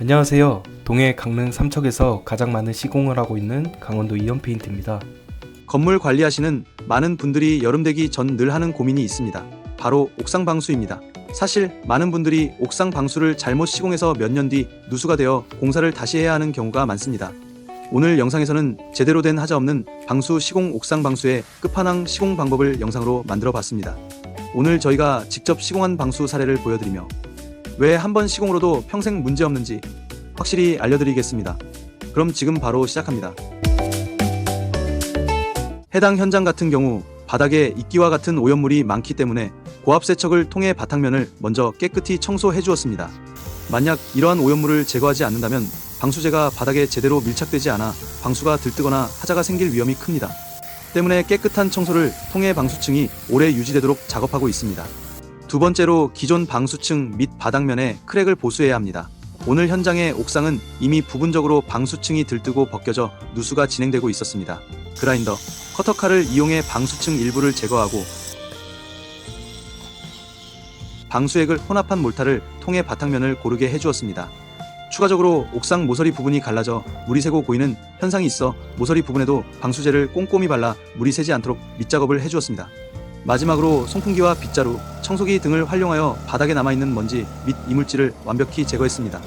안녕하세요. 동해 강릉 삼척에서 가장 많은 시공을 하고 있는 강원도 이연페인트입니다. 건물 관리하시는 많은 분들이 여름 되기 전 늘 하는 고민이 있습니다. 바로 옥상 방수입니다. 사실 많은 분들이 옥상 방수를 잘못 시공해서 몇 년 뒤 누수가 되어 공사를 다시 해야 하는 경우가 많습니다. 오늘 영상에서는 제대로 된 하자 없는 방수 시공 옥상 방수의 끝판왕 시공 방법을 영상으로 만들어 봤습니다. 오늘 저희가 직접 시공한 방수 사례를 보여드리며 왜 한 번 시공으로도 평생 문제 없는지 확실히 알려드리겠습니다. 그럼 지금 바로 시작합니다. 해당 현장 같은 경우 바닥에 이끼와 같은 오염물이 많기 때문에 고압 세척을 통해 바닥면을 먼저 깨끗이 청소해 주었습니다. 만약 이러한 오염물을 제거하지 않는다면 방수제가 바닥에 제대로 밀착되지 않아 방수가 들뜨거나 하자가 생길 위험이 큽니다. 때문에 깨끗한 청소를 통해 방수층이 오래 유지되도록 작업하고 있습니다. 두 번째로 기존 방수층 및 바닥면에 크랙을 보수해야 합니다. 오늘 현장의 옥상은 이미 부분적으로 방수층이 들뜨고 벗겨져 누수가 진행되고 있었습니다. 그라인더, 커터칼을 이용해 방수층 일부를 제거하고 방수액을 혼합한 몰타를 통해 바탕면을 고르게 해주었습니다. 추가적으로 옥상 모서리 부분이 갈라져 물이 새고 고이는 현상이 있어 모서리 부분에도 방수제를 꼼꼼히 발라 물이 새지 않도록 밑작업을 해주었습니다. 마지막으로 송풍기와 빗자루, 청소기 등을 활용하여 바닥에 남아있는 먼지 및 이물질을 완벽히 제거했습니다.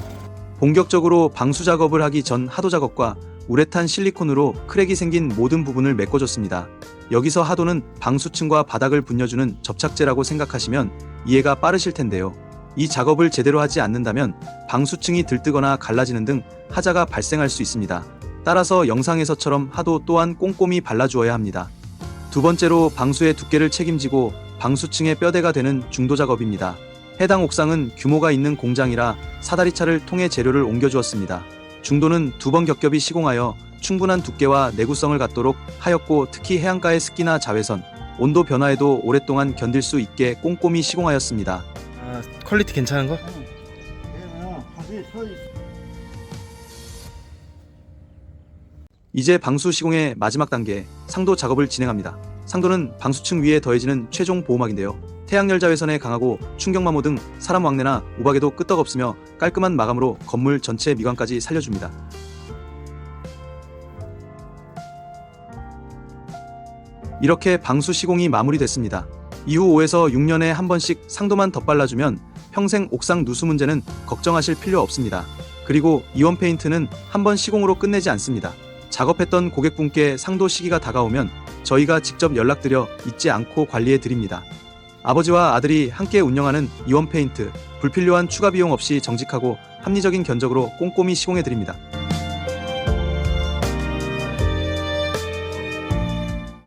본격적으로 방수 작업을 하기 전 하도 작업과 우레탄 실리콘으로 크랙이 생긴 모든 부분을 메꿔줬습니다. 여기서 하도는 방수층과 바닥을 분여주는 접착제라고 생각하시면 이해가 빠르실 텐데요. 이 작업을 제대로 하지 않는다면 방수층이 들뜨거나 갈라지는 등 하자가 발생할 수 있습니다. 따라서 영상에서처럼 하도 또한 꼼꼼히 발라주어야 합니다. 두 번째로 방수의 두께를 책임지고 방수층의 뼈대가 되는 중도 작업입니다. 해당 옥상은 규모가 있는 공장이라 사다리차를 통해 재료를 옮겨주었습니다. 중도는 두 번 겹겹이 시공하여 충분한 두께와 내구성을 갖도록 하였고 특히 해안가의 습기나 자외선, 온도 변화에도 오랫동안 견딜 수 있게 꼼꼼히 시공하였습니다. 아, 퀄리티 괜찮은 거? 얘는 하수에 서 있- 이제 방수 시공의 마지막 단계 상도 작업을 진행합니다. 상도는 방수층 위에 더해지는 최종 보호막인데요. 태양열 자외선에 강하고 충격마모 등 사람 왕래나 우박에도 끄떡없으며 깔끔한 마감으로 건물 전체 미관까지 살려줍니다. 이렇게 방수 시공이 마무리됐습니다. 이후 5에서 6년에 한 번씩 상도만 덧발라주면 평생 옥상 누수 문제는 걱정하실 필요 없습니다. 그리고 이원 페인트는 한 번 시공으로 끝내지 않습니다. 작업했던 고객분께 상도 시기가 다가오면 저희가 직접 연락드려 잊지 않고 관리해 드립니다. 아버지와 아들이 함께 운영하는 이원 페인트, 불필요한 추가 비용 없이 정직하고 합리적인 견적으로 꼼꼼히 시공해 드립니다.